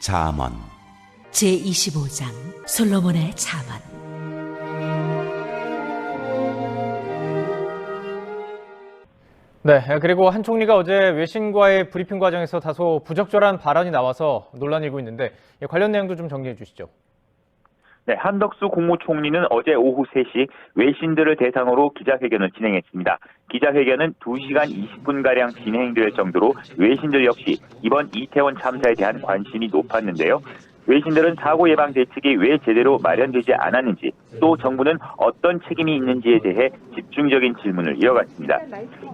잠언 제25장 솔로몬의 잠언 네, 그리고 한 총리가 어제 외신과의 브리핑 과정에서 다소 부적절한 발언이 나와서 논란이 일고 있는데 예, 관련 내용도 좀 정리해 주시죠. 네, 한덕수 국무총리는 어제 오후 3시 외신들을 대상으로 기자회견을 진행했습니다. 기자회견은 2시간 20분가량 진행될 정도로 외신들 역시 이번 이태원 참사에 대한 관심이 높았는데요. 외신들은 사고 예방 대책이 왜 제대로 마련되지 않았는지 또 정부는 어떤 책임이 있는지에 대해 집중적인 질문을 이어갔습니다.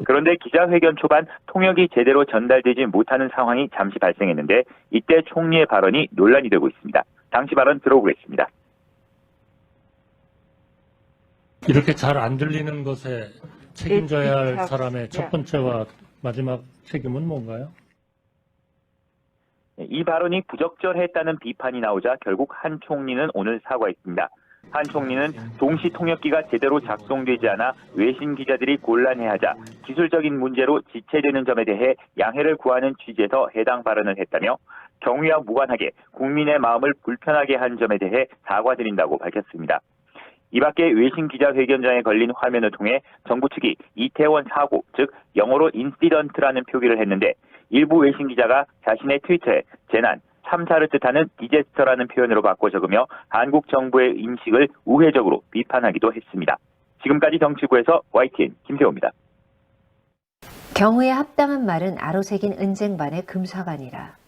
그런데 기자회견 초반 통역이 제대로 전달되지 못하는 상황이 잠시 발생했는데 이때 총리의 발언이 논란이 되고 있습니다. 당시 발언 들어보겠습니다. 이렇게 잘 안 들리는 것에 책임져야 할 It- it 사람의 첫 번째와 마지막 책임은 뭔가요? 이 발언이 부적절했다는 비판이 나오자 결국 한 총리는 오늘 사과했습니다. 한 총리는 동시 통역기가 제대로 작동되지 않아 외신 기자들이 곤란해하자 기술적인 문제로 지체되는 점에 대해 양해를 구하는 취지에서 해당 발언을 했다며 경위와 무관하게 국민의 마음을 불편하게 한 점에 대해 사과드린다고 밝혔습니다. 이 밖에 외신 기자회견장에 걸린 화면을 통해 정부 측이 이태원 사고, 즉 영어로 인시던트라는 표기를 했는데 일부 외신 기자가 자신의 트위터에 재난, 참사를 뜻하는 디제스터라는 표현으로 바꿔 적으며 한국 정부의 인식을 우회적으로 비판하기도 했습니다. 지금까지 정치부에서 YTN 김세호입니다. 경우에 합당한 말은 아로새긴 은쟁반의 금사관이라.